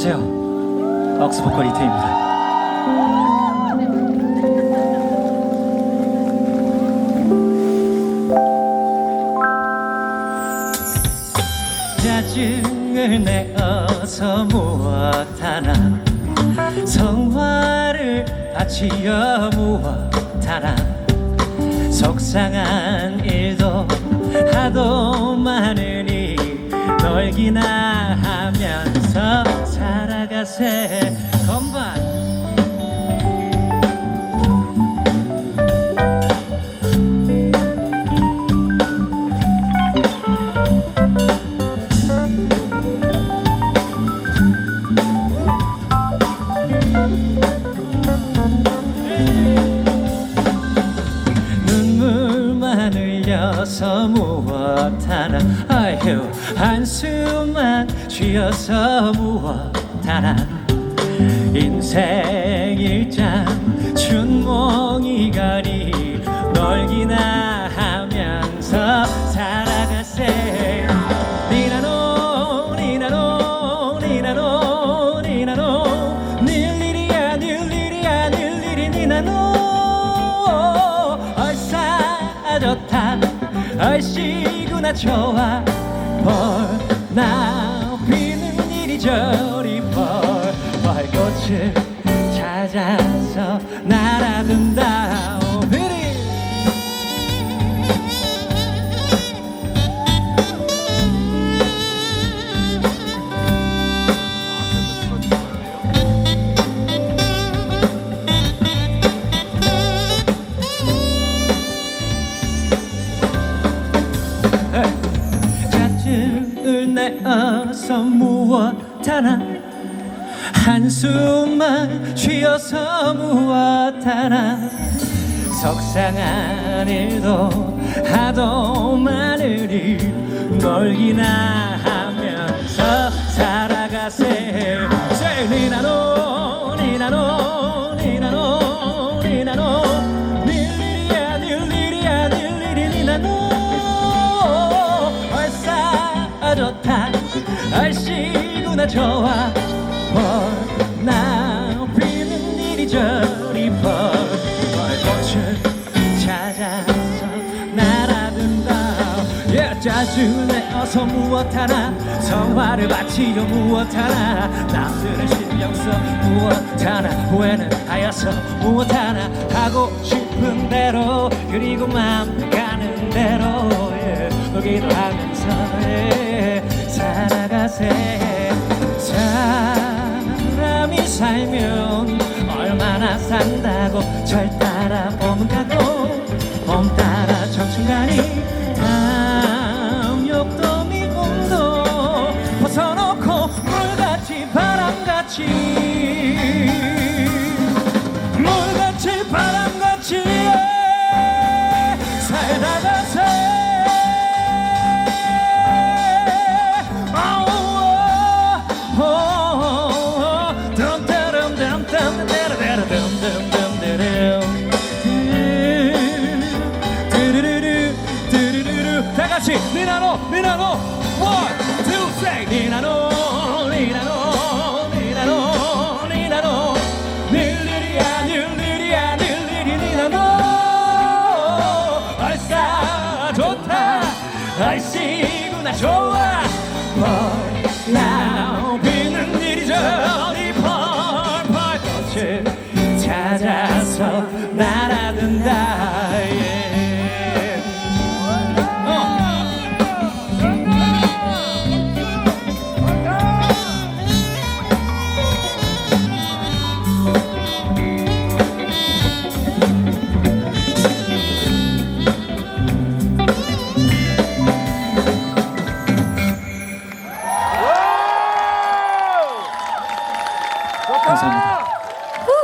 안녕하세요. 왁스보컬 이태입니다. 짜증을 내어서 무엇하나 성화를 바치어 무엇하나 속상한 일도 하도 많으니 하면서 살아가세. 건반. 눈물만 흘려서 무엇 하나 아휴 한숨만 쉬어서 무엇 하나 인생 일장 춘몽이가리 놀기나 하면서 살아가세 니나노 니나노 니나노 니나노. 닐리리야 닐리리야 닐리리 니나노. 얼싸 좋다. 얼씨구나 좋아. 피는 이리저리 벌 벌꽃을 찾아서 날아든다 오늘이 짜증을 내어서 하나 한숨만 쉬어서 무엇하나. 속상한 일도 하도 많으니 놀기나 하면서 살아가세. 니나노 니나노 니나노 니나노. 닐리리야 닐리리야 닐리리 니나노 얼씨구나 좋아. 벌나 피는 이리저리 벌 벌꽃을 찾아서 날아든다 예, 짜증을 내어서 무엇 하나 성화를 바치려 무엇 하나 남들은 신경 써 무엇 하나. 후회는 하여서 무엇 하나. 하고 싶은 대로 그리고 마음 가는 대로. 예, 놀기도 하면서 예, 살아가세 산다고 절 따라 봄 가고 봄 따라 청춘 가니 탐욕도 미움도 벗어놓고 물같이 바람같이 Tuesday, and I know.